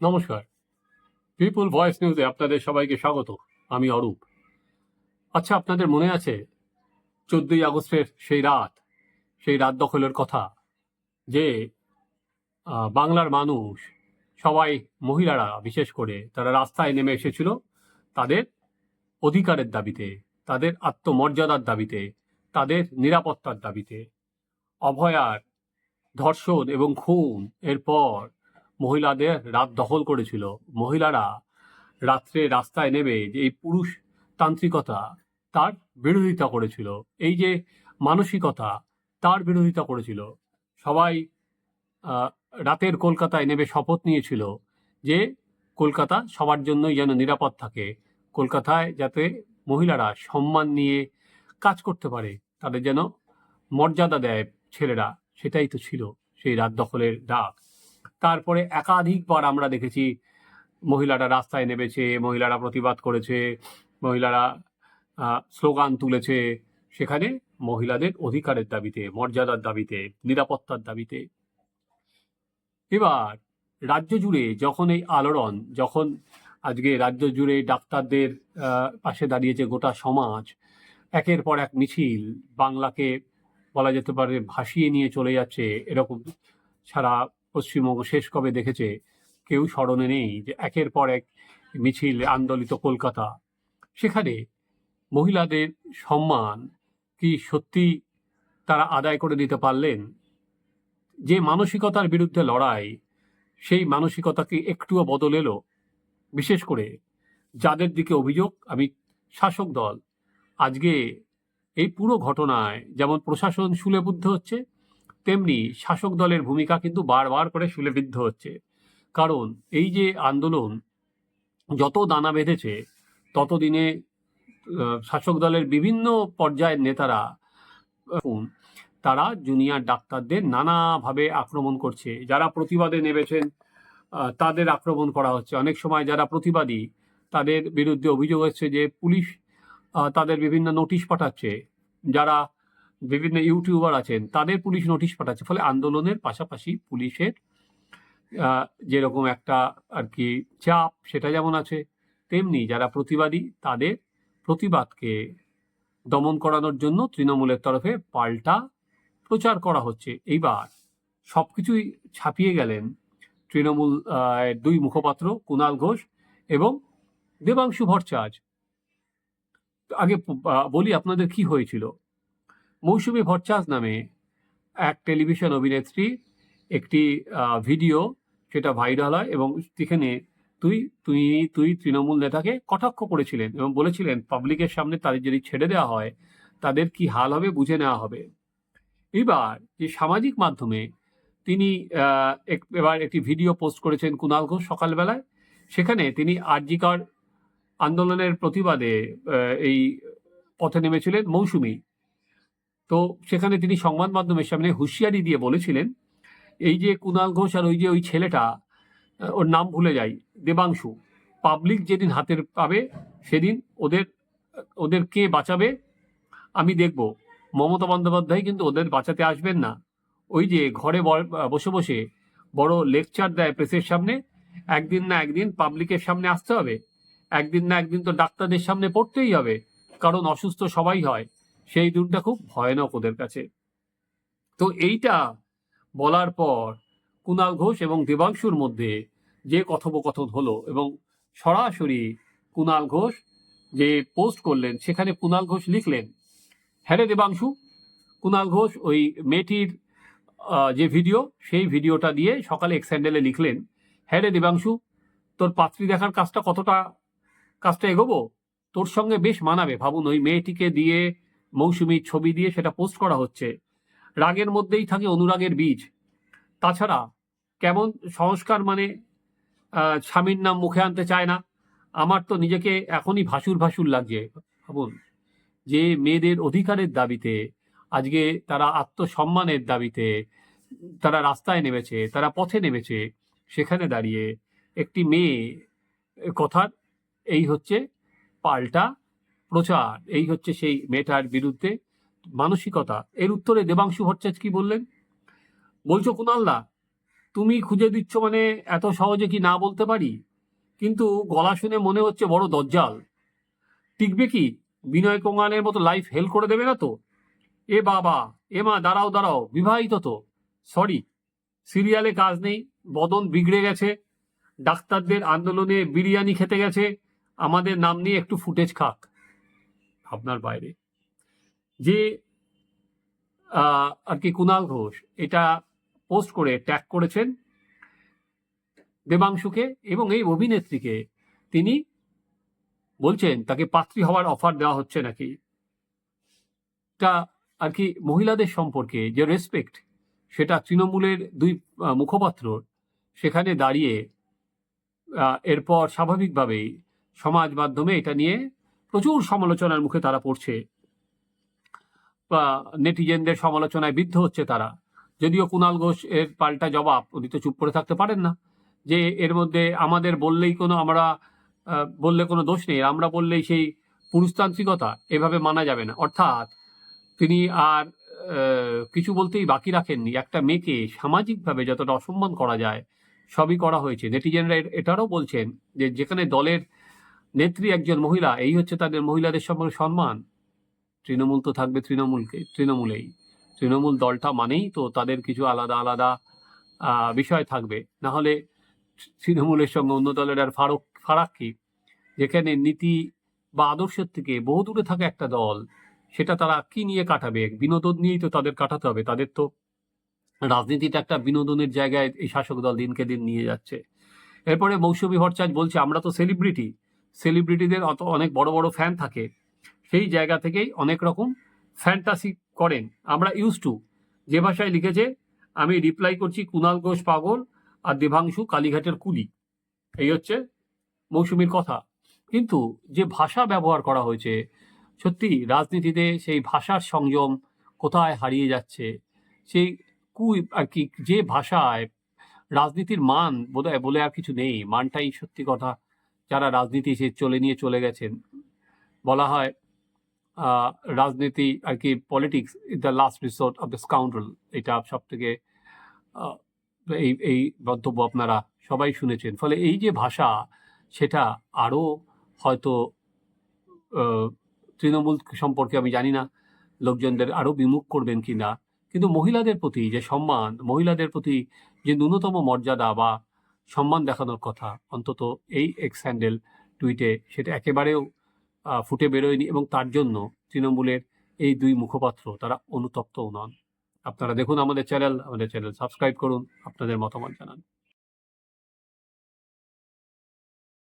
নমস্কার। পিপুল ভয়েস নিউজে আপনাদের সবাইকে স্বাগত। আমি অরূপ। আচ্ছা আপনাদের মনে আছে চোদ্দই আগস্টের সেই রাত সেই রাত দখলের কথা যে বাংলার মানুষ, সবাই মহিলারা বিশেষ করে তারা রাস্তায় নেমে এসেছিল তাদের অধিকারের দাবিতে, তাদের আত্মমর্যাদার দাবিতে, তাদের নিরাপত্তার দাবিতে। অভয়ার ধর্ষণ এবং খুন এরপর মহিলাদের রাত দখল করেছিল। মহিলারা রাত্রে রাস্তায় নেমে যে এই পুরুষ তান্ত্রিকতা তার বিরোধিতা করেছিল, এই যে মানসিকতা তার বিরোধিতা করেছিল। সবাই রাতের কলকাতায় নেমে শপথ নিয়েছিল যে কলকাতা সবার জন্যই যেন নিরাপদ থাকে। কলকাতায় যাতে মহিলারা সম্মান নিয়ে কাজ করতে পারে, তাদের যেন মর্যাদা দেয় ছেলেরা, সেটাই তো ছিল সেই রাত দখলের ডাক তারপরে একাধিকবার আমরা দেখেছি মহিলারা রাস্তায় নেমেছে, মহিলারা প্রতিবাদ করেছে, মহিলারা স্লোগান তুলেছে। সেখানে মহিলাদের অধিকারের দাবিতে, মর্যাদার দাবিতে, নিরাপত্তার দাবিতে। এবার রাজ্য জুড়ে যখন এই আলোড়ন, যখন আজকে রাজ্য জুড়ে ডাক্তারদের পাশে দাঁড়িয়েছে গোটা সমাজ, একের পর এক মিছিল বাংলাকে বলা যেতে পারে ভাসিয়ে নিয়ে চলে যাচ্ছে এরকম সারা পশ্চিমবঙ্গ শেষ কবে দেখেছে, কেউ স্মরণে নেই যে একের পর এক মিছিল আন্দোলিত কলকাতা। সেখানে মহিলাদের সম্মান কি সত্যি তারা আদায় করে দিতে পারলেন? যে মানসিকতার বিরুদ্ধে লড়াই, সেই মানসিকতা কি একটুও বদল এলো? বিশেষ করে যাদের দিকে অভিযোগ, আমি শাসক দল, আজকে এই পুরো ঘটনায় যেমন প্রশাসন শুলেবুদ্ধ হচ্ছে তেমনি শাসক দলের ভূমিকা কিন্তু বারবার করে শুলেবিদ্ধ হচ্ছে। কারণ এই যে আন্দোলন যত দানা বেঁধেছে, ততদিনে শাসক দলের বিভিন্ন পর্যায়ের নেতারা তারা জুনিয়র ডাক্তারদের নানাভাবে আক্রমণ করছে। যারা প্রতিবাদে নেমেছেন তাদের আক্রমণ করা হচ্ছে। অনেক সময় যারা প্রতিবাদী, তাদের বিরুদ্ধে অভিযোগ হচ্ছে যে পুলিশ তাদের বিভিন্ন নোটিশ পাঠাচ্ছে। যারা বিভিন্ন ইউটিউবার আছেন, তাদের পুলিশ নোটিশ পাঠাচ্ছে। ফলে আন্দোলনের পাশাপাশি পুলিশের যেরকম একটা আর কি চাপ, সেটা যেমন আছে, তেমনি যারা প্রতিবাদী, তাদের প্রতিবাদকে দমন করানোর জন্য তৃণমূলের তরফে পাল্টা প্রচার করা হচ্ছে। এইবার সব কিছুই ছাপিয়ে গেলেন তৃণমূল দুই মুখপাত্র কুণাল ঘোষ এবং দেবাংশু ভট্টাচার্য। আগে বলি আপনাদের কি হয়েছিল? মৌসুমী ভট্টাচার্য নামে এক টেলিভিশন অভিনেত্রী, একটি ভিডিও, সেটা ভাইরাল হয় এবং সেখানে তুই তুই তুই তৃণমূল নেতাকে কটাক্ষ করেছিলেন এবং বলেছিলেন, পাবলিকের সামনে তাদের যদি ছেড়ে দেওয়া হয়, তাদের কি হাল হবে, বুঝে নেওয়া হবে? এবার যে সামাজিক মাধ্যমে তিনি এবার একটি ভিডিও পোস্ট করেছেন কুণাল ঘোষ সকালবেলায়, সেখানে তিনি আরজিকর আন্দোলনের প্রতিবাদে এই পথে নেমেছিলেন মৌসুমী। তো সেখানে তিনি সংবাদ মাধ্যমের সামনে হুঁশিয়ারি দিয়ে বলেছিলেন, এই যে কুণাল ঘোষ আর ওই যে ওই ছেলেটা ওর নাম ভুলে যাই, দেবাংশু পাবলিক যেদিন হাতের পাবে সেদিন ওদের ওদের কে বাঁচাবে আমি দেখব। মমতা বন্দ্যোপাধ্যায় কিন্তু ওদের বাঁচাতে আসবেন না। ওই যে ঘরে বসে বসে বড় লেকচার দেয় প্রেসের সামনে, একদিন না একদিন পাবলিকের সামনে আসতে হবে, একদিন না একদিন তো ডাক্তারদের সামনে পড়তেই হবে, কারণ অসুস্থ সবাই হয়। সেই দিনটা খুব ভয়ানক ওদের কাছে। তো এইটা বলার পর কুণাল ঘোষ এবং দেবাংশুর মধ্যে যে কথোপকথন হলো এবং সরাসরি কুণাল ঘোষ যে পোস্ট করলেন, সেখানে কুণাল ঘোষ লিখলেন হ্যাঁ রে দেবাংশু কুণাল ঘোষ ওই মেয়েটির যে ভিডিও, সেই ভিডিওটা দিয়ে সকালে এক্স হ্যান্ডেলে লিখলেন হ্যাঁ রে দেবাংশু, তোর পাত্রী দেখার কাজটা কতটা, কাজটা এগোবো? তোর সঙ্গে বেশ মানাবে। ভাবুন, ওই মেয়েটিকে দিয়ে মৌসুমীর ছবি দিয়ে সেটা পোস্ট করা হচ্ছে। রাগের মধ্যেই থাকে অনুরাগের বীজ। তাছাড়া কেমন সংস্কার মানে স্বামীর নাম মুখে আনতে চায় না। আমার তো নিজেকে এখনই ভাসুর ভাসুর লাগছে। ভাবুন, যে মেয়েদের অধিকারের দাবিতে, আজকে তারা আত্মসম্মানের দাবিতে তারা রাস্তায় নেমেছে, তারা পথে নেমেছে, সেখানে দাঁড়িয়ে একটি মেয়ে, কথার এই হচ্ছে পাল্টা প্রচার, এই হচ্ছে সেই মেয়েটার বিরুদ্ধে মানসিকতা। এর উত্তরে দেবাংশু ভট্টাচার্য কি বললেন? বলছো কুণালদা তুমি খুঁজে দিচ্ছ মানে এত সহজে কি না বলতে পারি? কিন্তু গলা শুনে মনে হচ্ছে বড় দজ্জাল। টিকবে কি? বিনয় কোঙালের মতো লাইফ হেল করে দেবে না তো? এ বাবা, এ মা, দাঁড়াও দাঁড়াও, বিবাহিত তো। সরি, সিরিয়ালে কাজ নেই, বদন বিগড়ে গেছে, ডাক্তারদের আন্দোলনে বিরিয়ানি খেতে গেছে, আমাদের নাম নিয়ে একটু ফুটেজ খাক। আপনার বাইরে। যে আর কি কুণাল ঘোষ এটা পোস্ট করে, ট্যাগ করেছেন দেবাংশুকে এবং এই অভিনেত্রীকে। তিনি বলছেন, তাকে পাত্রী হওয়ার অফার দেওয়া হচ্ছে নাকি? তা আর কি মহিলাদের সম্পর্কে যে রেসপেক্ট সেটা তৃণমূলের দুই মুখপাত্র সেখানে দাঁড়িয়ে এরপর স্বাভাবিকভাবেই সমাজ মাধ্যমে এটা নিয়ে প্রচুর সমালোচনার মুখে তারা পড়ছে। বা নেটিজেনদের সমালোচনায় বিদ্ধ হচ্ছে তারা। যদিও কুণাল ঘোষ এর পাল্টা জবাব, উনি তো চুপ করে থাকতে পারেন না। যে এর মধ্যে আমাদের বললেই কোনো আমরা বললে কোনো দোষ নেই, আমরা বললেই সেই পুরুষতান্ত্রিকতা এভাবে মানা যাবে না। অর্থাৎ তিনি আর কিছু বলতেই বাকি রাখেননি। একটা মেয়েকে সামাজিকভাবে যতটা অসম্মান করা যায়, সবই করা হয়েছে। নেটিজেনরা এটারও বলছেন যে যেখানে দলের নেত্রী একজন মহিলা, এই হচ্ছে তাদের মহিলাদের সম্পর্কে সম্মান। তৃণমূল তো থাকবে তৃণমূলকে, তৃণমূলেই। তৃণমূল দলটা মানেই তো তাদের কিছু আলাদা আলাদা বিষয় থাকবে। না হলে তৃণমূলের সঙ্গে অন্য দলের আর ফারক, ফারাক কি? যেখানে নীতি বা আদর্শের থেকে বহু দূরে থাকা একটা দল, সেটা তারা কি নিয়ে কাটাবে? বিনোদন নিয়েই তো তাদের কাটাতে হবে। তাদের তো রাজনীতিটা একটা বিনোদনের জায়গায় এই শাসক দল দিনকে দিন নিয়ে যাচ্ছে। এরপরে মৌসুমী ভট্টাচার্য বলছে, আমরা তো সেলিব্রিটি সেলিব্রিটিদের অত অনেক বড় বড় ফ্যান থাকে। সেই জায়গা থেকেই অনেক রকম ফ্যান্টাসি করেন। আমরা ইউজ টু যে ভাষায় লিখেছে, আমি রিপ্লাই করছি কুনাল ঘোষ পাগল আর দেবাংশু কালীঘাটের কুলি। এই হচ্ছে মৌসুমীর কথা। কিন্তু যে ভাষা ব্যবহার করা হয়েছে, সত্যি রাজনীতিতে সেই ভাষার সংযম কোথায় হারিয়ে যাচ্ছে? সেই কুই আর কি, যে ভাষায় রাজনীতির মান বোধহয় বলে আর কিছু নেই। মানটাই সত্যি কথা যারা রাজনীতি সে চলে নিয়ে চলে গেছেন, বলা হয় রাজনীতি আর কি politics is the last resort of the scoundrel এটা সব থেকে এই এই বক্তব্য আপনারা সবাই শুনেছেন। ফলে এই যে ভাষা, সেটা আরও হয়তো তৃণমূল সম্পর্কে আমি জানি না, লোকজনদের আরও বিমুখ করবেন কি না কিন্তু মহিলাদের প্রতি যে সম্মান, মহিলাদের প্রতি যে ন্যূনতম মর্যাদা বা সম্মান দেখানোর কথা। অন্তত এই এক্স হ্যান্ডেল টুইটে সেটা একেবারেও ফুটে বেরোয়নি এবং তার জন্য তৃণমূলের এই দুই মুখপাত্র তারা অনুতপ্তও নন। আপনারা দেখুন আমাদের চ্যানেল আমাদের চ্যানেল সাবস্ক্রাইব করুন, আপনাদের মতামত জানান।